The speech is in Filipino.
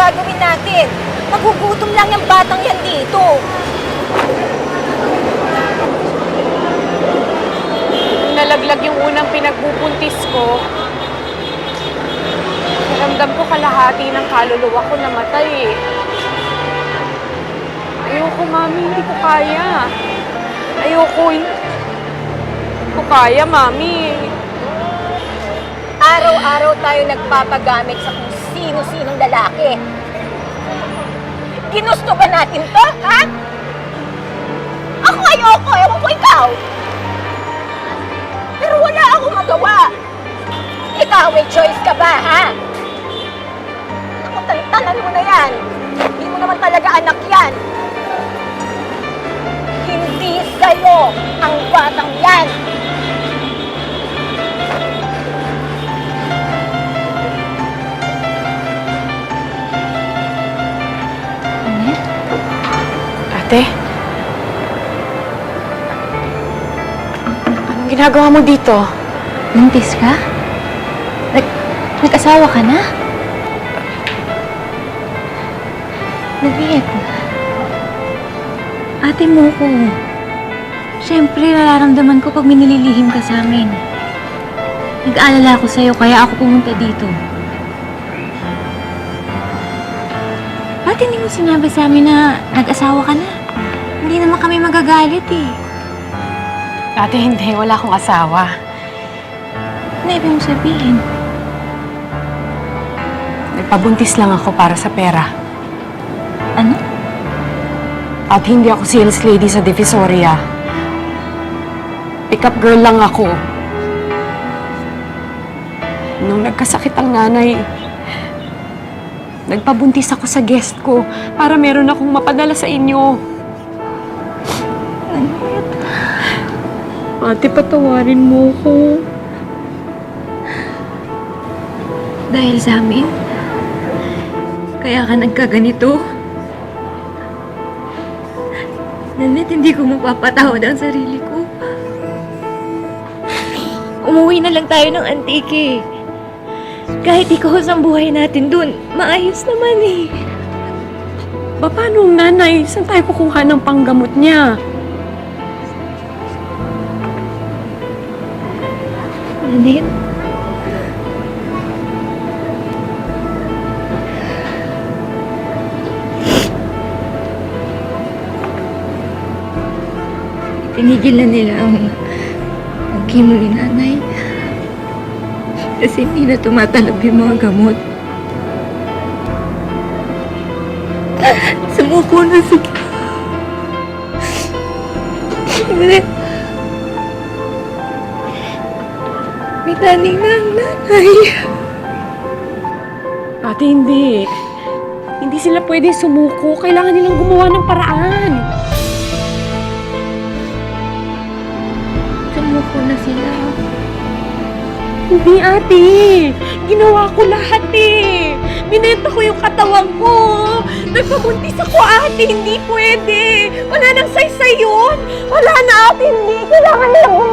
gagawin natin? Magugutom lang yung batang yan dito. Nung nalaglag yung unang pinagbubuntis ko, naramdam ko kalahati ng kaluluwa ko namatay eh. Ayoko, mami. Hindi ko kaya. Ayoko. Hindi ko kaya, mami. Araw-araw tayo nagpapagamit sa sino-sinong lalaki. Ginusto ba natin to, ha? Ako ayoko, ewan ko ikaw. Pero wala akong magawa. Ikaw, may choice ka ba, ha? Ako, tantanan mo na yan. Hindi mo naman talaga anak yan. Hindi sa'yo ang batang Ate? Anong ginagawa mo dito? Buntis ka? Nag nag-asawa ka na? Nagbiyak Ate mo ko. Siyempre, nararamdaman ko pag minililihim ka sa amin. Nag-aalala ako sa'yo, kaya ako pumunta dito. Ba't hindi mo sinabi sa amin na nag-asawa ka na? Hindi naman kami magagalit eh. Ate, hindi. Wala akong asawa. Ano ibig mo sabihin? Nagpabuntis lang ako para sa pera. Ano? At hindi ako sales lady sa Divisoria. Pick-up girl lang ako. Nung nagkasakit ang nanay, nagpabuntis ako sa guest ko para meron akong mapadala sa inyo. Ate, patawarin mo ko. Dahil sa amin? Kaya ka nagkaganito? Nanit, hindi ko mapapatawad ang sarili ko. Umuwi na lang tayo ng antike. Kahit ikaw ang buhay natin dun, maayos naman eh. Ba, paano nanay? Saan tayo kukuha ng panggamot niya? Nanit? Tinigil na nila ang chemo ni nanay. Kasi hindi na tumatalab yung mga gamot. Sumuko na sila. Nanay. Taning na ang nanay. Ate, hindi. Hindi sila pwede sumuko. Kailangan nilang gumawa ng paraan. Sumuko na sila. Hindi, ate. Ginawa ko lahat eh. Binenta ko yung katawan ko. Nagpabuntis ako, ate. Hindi pwede. Wala nang saysay yun. Wala na, ate. Hindi. Kailangan nilang gumawa